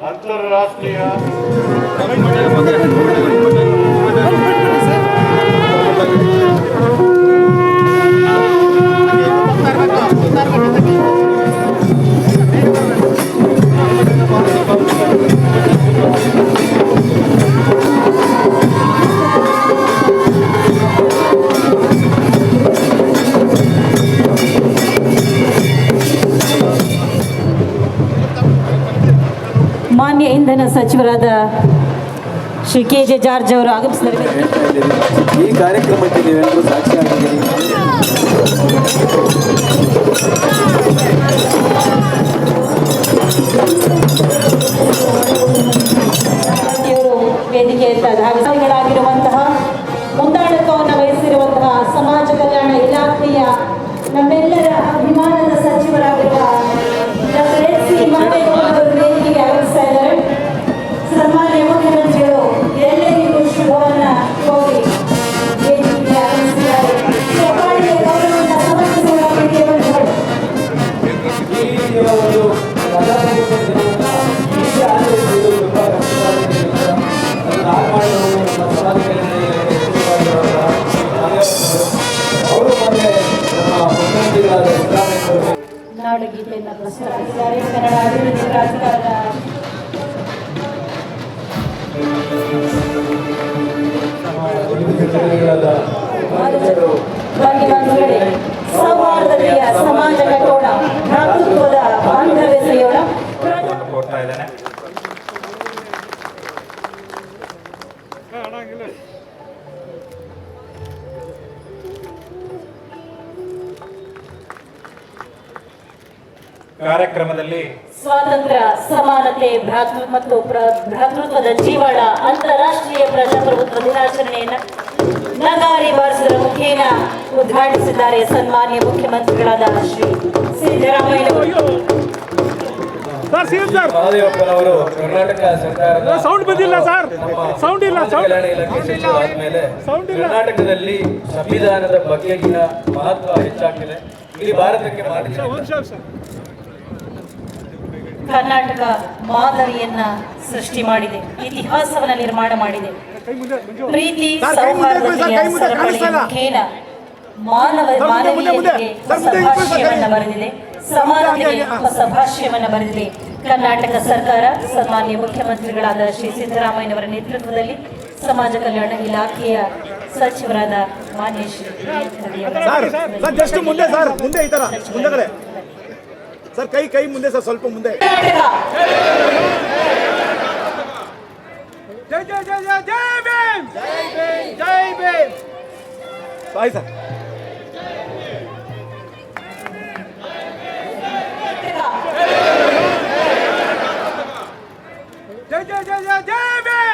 ಅಂತಾರಾಷ್ಟ್ರೀಯ ಮಾನ್ಯ ಇಂಧನ ಸಚಿವರಾದ ಶ್ರೀ ಕೆ ಜೆ ಜಾರ್ಜ್ ಅವರು ಆಗಮಿಸಿದ್ದಾರೆ. ಈ ಕಾರ್ಯಕ್ರಮಕ್ಕೆ ನೀವೆಲ್ಲರೂ ಸಾಕ್ಷಿಯಾಗಿದ್ದೀರಿ ವೇದಿಕೆಯಿಂದ ಧಾವಿಗಳಾಗಿರುವಂತಹ ಮುಂದಾಳತ್ವವನ್ನು ವಹಿಸಿರುವಂತಹ ಸಮಾಜ ಕಲ್ಯಾಣ ಇಲಾಖೆಯ ನಮ್ಮೆಲ್ಲರ ಅಭಿಮಾನದ ಸಚಿವರಾಗಿರುವ ಡಾಕ್ಟರ್ ನಾಡಗೀತೆಯನ್ನು ಪ್ರಸ್ತುತಪಡಿಸಿದ್ದಾರೆ ಕನ್ನಡ ಅಭಿವೃದ್ಧಿ ಪ್ರಾಧಿಕಾರದ ಕಾರ್ಯಕ್ರಮದಲ್ಲಿ ಸ್ವಾತಂತ್ರ್ಯ ಸಮಾನತೆ ಭ್ರಾತೃ ಮತ್ತು ಭ್ರಾತೃತ್ವದ ಜೀವನ ಅಂತಾರಾಷ್ಟ್ರೀಯ ಪ್ರಜಾಪ್ರಭುತ್ವ ದಿನಾಚರಣೆಯನ್ನು ನಗಾರಿ ಬಾರಿಸಿದ ಮುಖೇನ ಉದ್ಘಾಟಿಸಿದ್ದಾರೆ ಸನ್ಮಾನ್ಯ ಮುಖ್ಯಮಂತ್ರಿಗಳಾದ ಶ್ರೀ ಸಿದ್ದರಾಮಯ್ಯ ಮಹಾದೇವಪ್ಪನವರು ಕರ್ನಾಟಕ ಸರ್ಕಾರದ ಸೌಂಡ್ ಬಂದಿಲ್ಲ ಸರ್. ಸಮಾಜ ಕಲ್ಯಾಣ ಇಲಾಖೆ ಸಚಿವ ಆದ್ಮೇಲೆ ಕರ್ನಾಟಕದಲ್ಲಿ ಸಂವಿಧಾನದ ಬಗೆಗಿನ ಮಹತ್ವ ಹೆಚ್ಚಾಗ್ತಿದೆ ಇಲ್ಲಿ ಭಾರತಕ್ಕೆ ಕರ್ನಾಟಕ ಮಾದರಿಯನ್ನ ಸೃಷ್ಟಿ ಮಾಡಿದೆ ಇತಿಹಾಸವನ್ನ ನಿರ್ಮಾಣ ಮಾಡಿದೆ ಪ್ರೀತಿ. ಮುಖೇನ ಮಾನವ. ಮಾನವೀಯತೆಗೆ ಹೊಸ. ಭಾಷ್ಯವನ್ನ ಬರೆದಿದೆ ಸಮಾನತೆಗೆ. ಹೊಸ ಭಾಷ್ಯವನ್ನ ಬರೆದಿದೆ ಕರ್ನಾಟಕ ಸರ್ಕಾರ ಸನ್ಮಾನ್ಯ ಮುಖ್ಯಮಂತ್ರಿಗಳಾದ ಶ್ರೀ ಸಿದ್ದರಾಮಯ್ಯನವರ ನೇತೃತ್ವದಲ್ಲಿ ಸಮಾಜ ಕಲ್ಯಾಣ ಇಲಾಖೆಯ ಸಚಿವರಾದ ಮಾನ್ಯ ಶ್ರೀ ಸರ್ ಸರ್ ಜಸ್ಟ್ ಮುಂದೆ ಸರ್ ಮುಂದೆ ಈ ತರ ಮುಂದೆಗಡೆ ಸರ್ ಕೈ ಕೈ ಮುಂದೆ ಸರ್ ಸ್ವಲ್ಪ ಮುಂದೆ. ಜೈ ಜೈ ಜೈ ಜೈ ಜೈ ಭೀಮ್! ಜೈ ಭೀಮ್! ಜೈ ಭೀಮ್ ಬಾಯ್ ಸರ್ ಜೈ ಜೈ ಜೈ ಜೈ ಜೈ ಭೀಮ್!